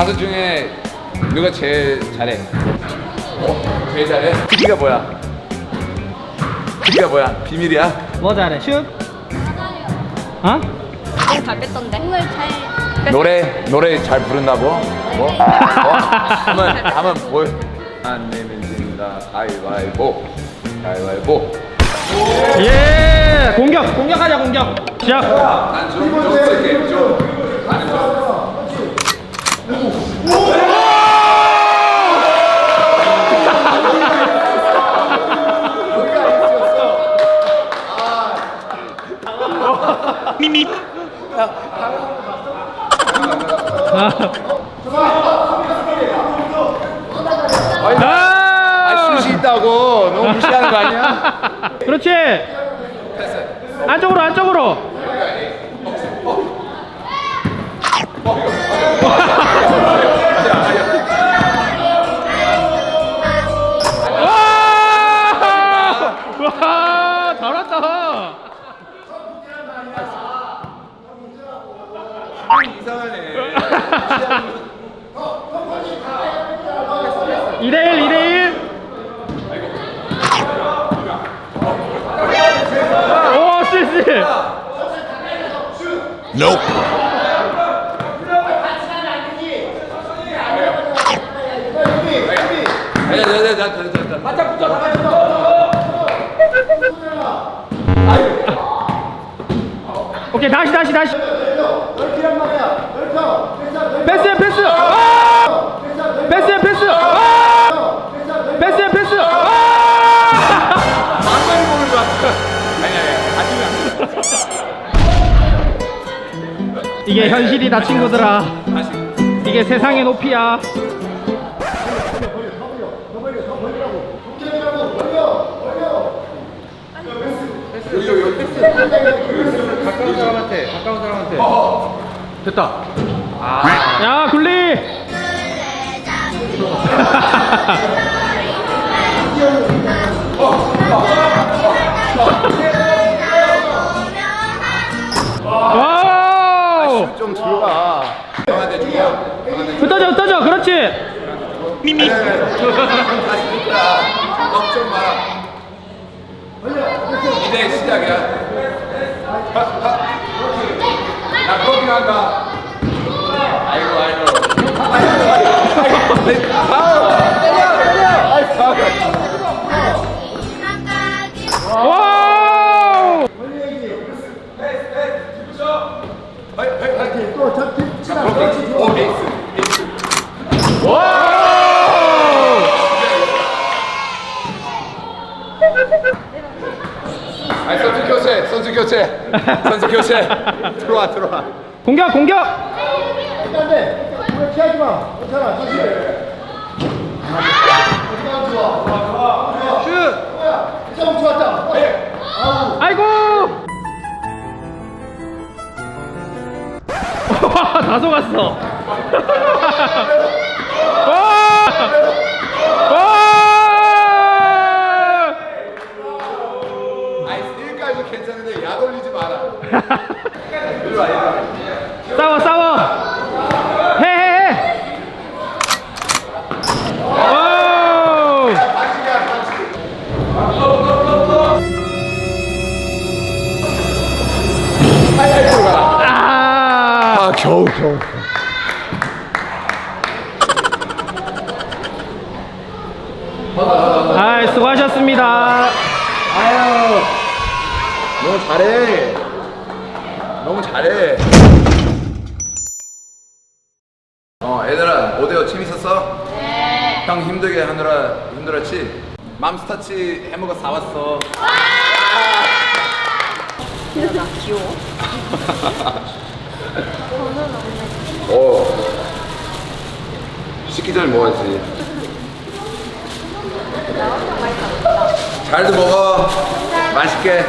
가수 중에 누가 제일 잘해? 어? 제일 잘해? 특기가 뭐야? 특기가 뭐야? 비밀이야? 뭐 잘해? 슛? 어? 너무 잘 뺐던데. 오늘 잘. 노래 노래 잘 부른다고? 뭐? 뭐? 한번 한번 뭘? 안 내면 진다 가위바위보 가위바위보 예! 공격! 공격하자 공격! 시작! 난좀 쓸게 좀 미미 아 슛이 있다고 너무 무시하는 거 아니야? 그렇지! 안쪽으로 안쪽으로! 이상하네. 2대1 2대1 오 아니야 바짝 붙어 오케이 다시 다시 다시 패스야 패스! 아! 패스야 패스! 아! 패스야 패스! 아! 망가리 보는 아니야 아니야 가지면 이게 현실이다 친구들아. 이게 세상의 높이야. 여기 여기 여기. 패스 가까운 사람한테 가까운 사람한테. 됐다 야 굴리! 와우! 좀 들어가. 형한테 주고 흩어져 흩어져 그렇지! 미미. 다시 줄 거야 걱정 마라 이제 시작이야. 나 커피 간다 아이고 아이고 아니 선수 교체. 선수 교체. 들어와 들어와. 공격 공격 안돼 이거 피하지 마. 괜찮아. 다시 슛! 진짜 좋았다 아이고! 와, 다 속았어. 와! 와! 아니 스틸까지도 괜찮은데 약 올리지 마라. 와 와. 싸워 싸워 겨우 겨우 아, 수고하셨습니다. 아유 너무 잘해 너무 잘해 어 얘들아 오데오 재밌었어? 네 형 힘들게 하느라 힘들었지? 맘스터치 해먹어 사왔어 나 귀여워. 오 시키 전에 먹어야지? 잘도 먹어. 맛있게